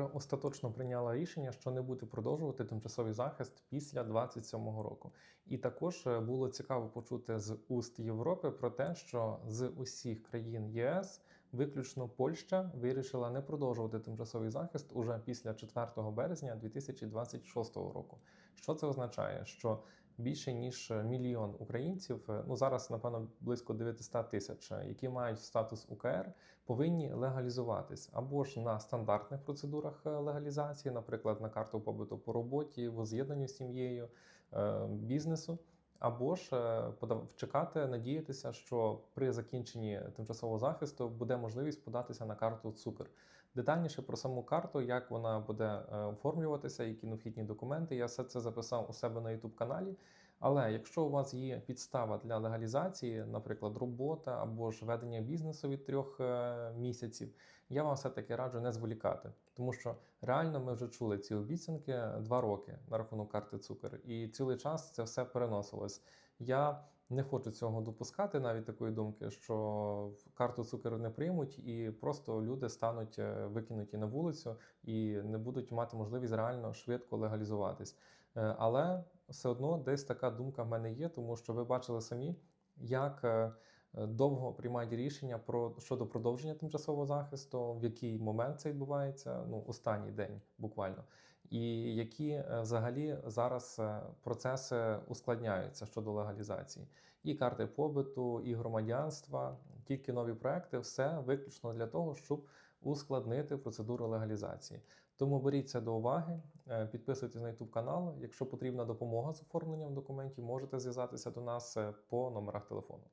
вже остаточно прийняла рішення, що не буде продовжувати тимчасовий захист після 27-го року. І також е, було цікаво почути з уст Європи про те, що з усіх країн ЄС виключно Польща вирішила не продовжувати тимчасовий захист уже після 4 березня 2026 року. Що це означає? Що більше ніж мільйон українців, е, ну зараз напевно близько 900 тисяч, е, які мають статус УКР, повинні легалізуватись або ж на стандартних процедурах е, легалізації, наприклад, на карту побуту по роботі, воз'єднанню з сім'єю, бізнесу. Або ж е, подав- чекати, надіятися, що при закінченні тимчасового захисту буде можливість податися на карту Цукер. Детальніше про саму карту, як вона буде е, оформлюватися, які необхідні документи. Я все це записав у себе на YouTube каналі. Але якщо у вас є підстава для легалізації, наприклад, робота або ж ведення бізнесу від трьох е, місяців, я вам все-таки раджу не зволікати, тому що реально ми вже чули ці обіцянки два роки на рахунок карти Цукер, і цілий час це все переносилось. Я не хочу цього допускати, навіть такої думки, що карту цукеру не приймуть, і просто люди стануть е, викинуті на вулицю і не будуть мати можливість реально швидко легалізуватись. Е, Але все одно десь така думка в мене є, тому що ви бачили самі, як е, довго приймають рішення про щодо продовження тимчасового захисту, в який момент це відбувається, ну останній день буквально, і які е, взагалі зараз е, процеси ускладняються щодо легалізації. І карти побиту, і громадянства, тільки нові проекти, все виключно для того, щоб ускладнити процедуру легалізації. Тому беріть це до уваги, е, підписуйтесь на YouTube канал. Якщо потрібна допомога з оформленням документів, можете зв'язатися до нас по номерах телефону.